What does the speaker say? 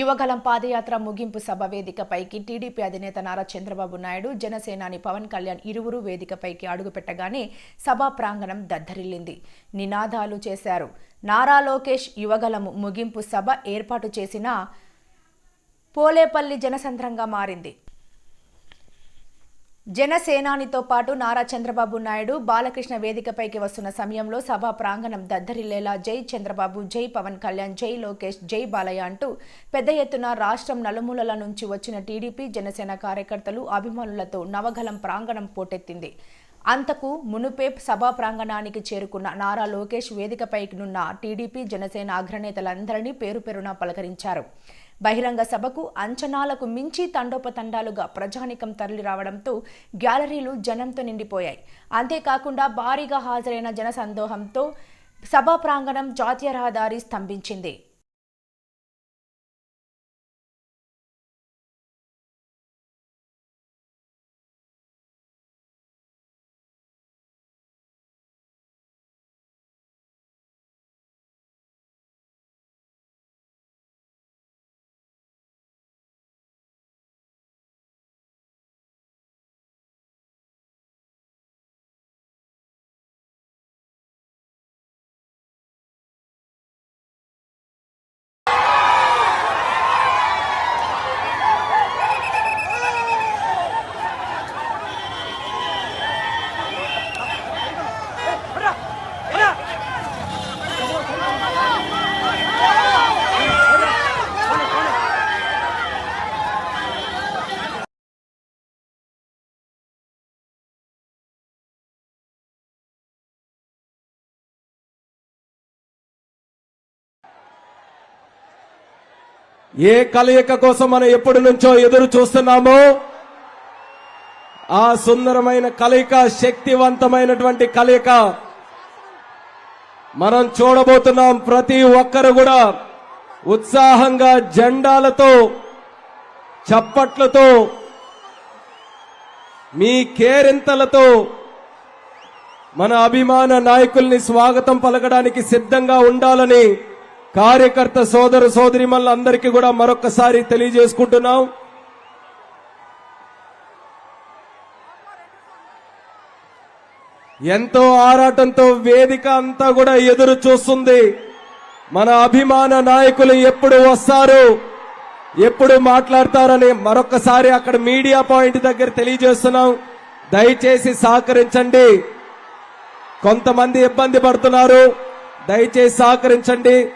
యువగలం పాదయాత్ర ముగింపు సభ వేదికపైకి టీడీపీ అధినేత నారా చంద్రబాబు నాయుడు జనసేనాని పవన్ కళ్యాణ్ ఇరువురు వేదికపైకి అడుగుపెట్టగానే సభా ప్రాంగణం దద్దరిల్లింది. నినాదాలు చేశారు. నారా లోకేష్ యువగలము ముగింపు సభ ఏర్పాటు చేసిన పోలేపల్లి జనసంద్రంగా మారింది. జనసేనానితో పాటు నారా చంద్రబాబు నాయుడు బాలకృష్ణ వేదికపైకి వస్తున్న సమయంలో సభా ప్రాంగణం దద్దరిల్లేలా జై చంద్రబాబు జై పవన్ కళ్యాణ్ జై లోకేష్ జై బాలయ్య అంటూ పెద్ద ఎత్తున రాష్ట్రం నలుమూలల నుంచి వచ్చిన టీడీపీ జనసేన కార్యకర్తలు అభిమానులతో నవగలం ప్రాంగణం పోటెత్తింది. అంతకు మునుపే సభా ప్రాంగణానికి చేరుకున్న నారా లోకేష్ వేదికపైకినున్న టీడీపీ జనసేన అగ్రనేతలందరినీ పేరు పేరున పలకరించారు. బహిరంగ సభకు అంచనాలకు మించి తండోపతండాలుగా ప్రజానికం తరలిరావడంతో గ్యాలరీలు జనంతో నిండిపోయాయి. అంతేకాకుండా భారీగా హాజరైన జన సందోహంతో సభా ప్రాంగణం జాతీయ రహదారి స్తంభించింది. ఏ కలయిక కోసం మనం ఎప్పటి నుంచో ఎదురు చూస్తున్నామో ఆ సుందరమైన కలయిక శక్తివంతమైనటువంటి కలయిక మనం చూడబోతున్నాం ప్రతి ఒక్కరు కూడా ఉత్సాహంగా జెండాలతో చప్పట్లతో మీ కేరింతలతో మన అభిమాన నాయకుల్ని స్వాగతం పలకడానికి సిద్ధంగా ఉండాలని కార్యకర్త సోదర సోదరిమల్లందరికీ కూడా మరొకసారి తెలియజేసుకుంటున్నాం. ఎంతో ఆరాటంతో వేదిక అంతా కూడా ఎదురు చూస్తుంది. మన అభిమాన నాయకులు ఎప్పుడు వస్తారు? ఎప్పుడు మాట్లాడతారని మరొకసారి అక్కడ మీడియా పాయింట్ దగ్గర తెలియజేస్తున్నాం. దయచేసి సహకరించండి. కొంతమంది ఇబ్బంది పడుతున్నారు. దయచేసి సహకరించండి.